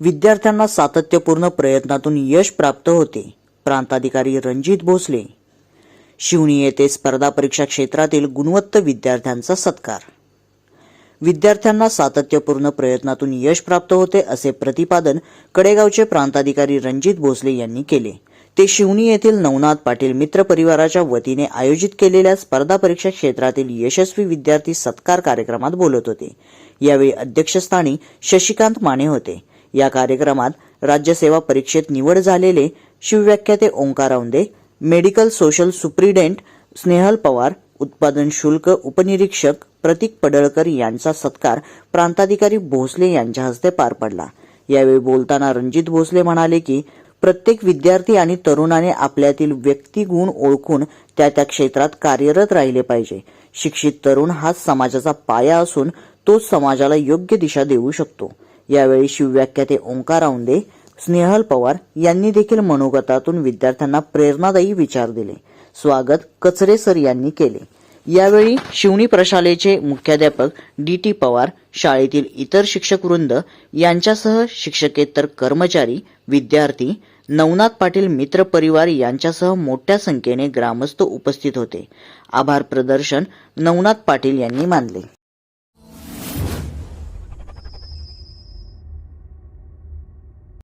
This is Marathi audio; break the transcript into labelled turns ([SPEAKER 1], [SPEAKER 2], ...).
[SPEAKER 1] विद्यार्थ्यांना सातत्यपूर्ण प्रयत्नातून यश प्राप्त होते. प्रांताधिकारी रणजित भोसले. शिवणी येथे स्पर्धा परीक्षा क्षेत्रातील गुणवत्त विद्यार्थ्यांचा सत्कार. विद्यार्थ्यांना सातत्यपूर्ण प्रयत्नातून यश प्राप्त होते असे प्रतिपादन कडेगावचे प्रांताधिकारी रणजित भोसले यांनी केले. ते शिवणी येथील नवनाथ पाटील मित्र परिवाराच्या वतीने आयोजित केलेल्या स्पर्धा परीक्षा क्षेत्रातील यशस्वी विद्यार्थी सत्कार कार्यक्रमात बोलत होते. यावेळी अध्यक्षस्थानी शशिकांत माने होते. या कार्यक्रमात राज्यसेवा परीक्षेत निवड झालेले शिवव्याख्याते Omkar Aunde medical social superintendent Snehal Pawar उत्पादन शुल्क उपनिरीक्षक प्रतीक पडळकर यांचा सत्कार प्रांताधिकारी भोसले यांच्या हस्ते पार पडला. यावेळी बोलताना रणजित भोसले म्हणाले की प्रत्येक विद्यार्थी आणि तरुणाने आपल्यातील व्यक्तिगुण ओळखून त्या त्या क्षेत्रात कार्यरत राहिले पाहिजे. शिक्षित तरुण हाच समाजाचा पाया असून तोच समाजाला योग्य दिशा देऊ शकतो. यावेळी शिवव्याख्याते ओंकार औंदे स्नेहल पवार यांनी देखील मनोगतातून विद्यार्थ्यांना प्रेरणादायी विचार दिले. स्वागत कचरे सर यांनी केले. यावेळी शिवणी प्रशालेचे मुख्याध्यापक डी टी पवार शाळेतील इतर शिक्षक वृंद यांच्यासह शिक्षकेतर कर्मचारी विद्यार्थी नवनाथ पाटील मित्र परिवार यांच्यासह मोठ्या संख्येने ग्रामस्थ उपस्थित होते. आभार प्रदर्शन नवनाथ पाटील यांनी मानले.